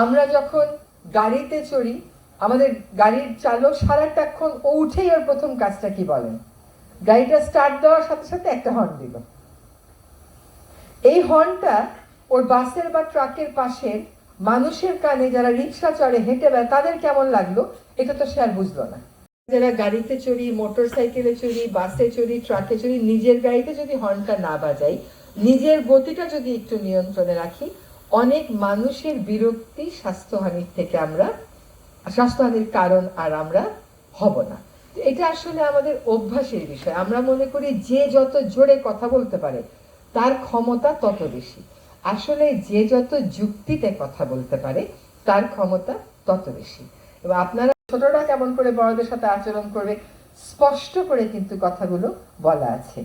আমরা যখন গাড়িতে চড়ি, আমাদের গাড়ির চালক সারাটাক্ষণ ও উঠেই ওর প্রথম কাজটা কি বলেন? গাড়িটা স্টার্ট দেওয়ার সাথে সাথে একটা হর্ন দিল। এই হর্নটা ওর বাসের বা ট্রাকের পাশের মানুষের কানে যারা রিক্সা চড়ে, হেঁটে বেড়ায়, তাদের কেমন লাগল? এটা তো সে আর বুঝলো না। যারা গাড়িতে চড়ি মোটর সাইকেলে চড়ি বাসে চড়ি ট্রাকে চড়ি, নিজের গাড়িতে যদি হর্নটা না বাজাই, নিজের গতিটা যদি একটু নিয়ন্ত্রণে রাখি অনেক মানুষের বিরক্তি স্বাস্থ্যহানির থেকে আমরা, স্বাস্থ্যহানির কারণ আর আমরা হব না। এটা আসলে আমাদের অভ্যাসের বিষয়। আমরা মনে করি যে যত জোরে কথা বলতে পারে, তার ক্ষমতা তত বেশি। আসলে যে যত যুক্তিতে কথা বলতে পারে, তার ক্ষমতা তত বেশি। এবং আপনারা ছোটরা কেমন করে বড়দের সাথে আচরণ করবে, স্পষ্ট করে কিন্তু কথাগুলো বলা আছে।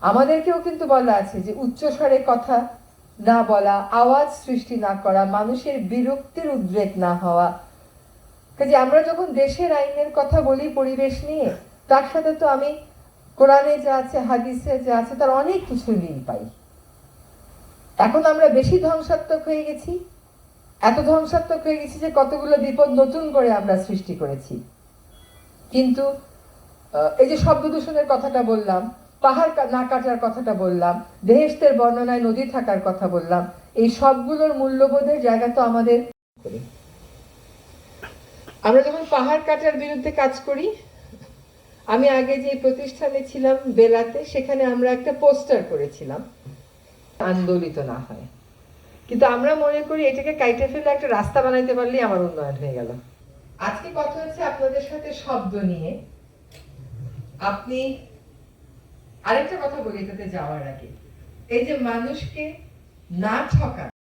আমাদেরকেও কিন্তু বলা আছে যে উচ্চস্বরে কথা না বলা, আওয়াজ সৃষ্টি না করা, মানুষের বিরক্তির উদ্রেক না হওয়া। কাজে আমরা যখন দেশের আইনের কথা বলি পরিবেশ নিয়ে, তার সাথে তো আমি কোরআনে যা আছে, হাদিসে যা আছে, তার অনেক কিছু মিল পাই। এখন আমরা বেশি ধ্বংসাত্মক হয়ে গেছি। এত ধ্বংসাত্মক হয়ে গেছি যে কতগুলো বিপদ নতুন করে আমরা সৃষ্টি করেছি। কিন্তু এই যে শব্দ দূষণের কথাটা বললাম পাহাড় না কাটার কথাটা বললাম দেহেস্তের বর্ণনায় নদী থাকার কথা বললাম, এই সবগুলোর মূল্যবোধের জায়গা তো আমাদের। আমরা যখন পাহাড় কাটার বিরুদ্ধে কাজ করি, আমি আগে যে প্রতিষ্ঠানে ছিলাম বেলাতে, সেখানে আমরা একটা পোস্টার করেছিলাম, আন্দোলিত না হয়। কিন্তু আমরা মনে করি এটাকে কাইটে ফেলে একটা রাস্তা বানাইতে পারলেই আমার উন্নয়ন হয়ে গেল। আজকে কথা হচ্ছে আপনাদের সাথে শব্দ নিয়ে। আপনি আরেকটা কথা বলি তাতে যাওয়ার আগে। এই যে মানুষকে না ঠকান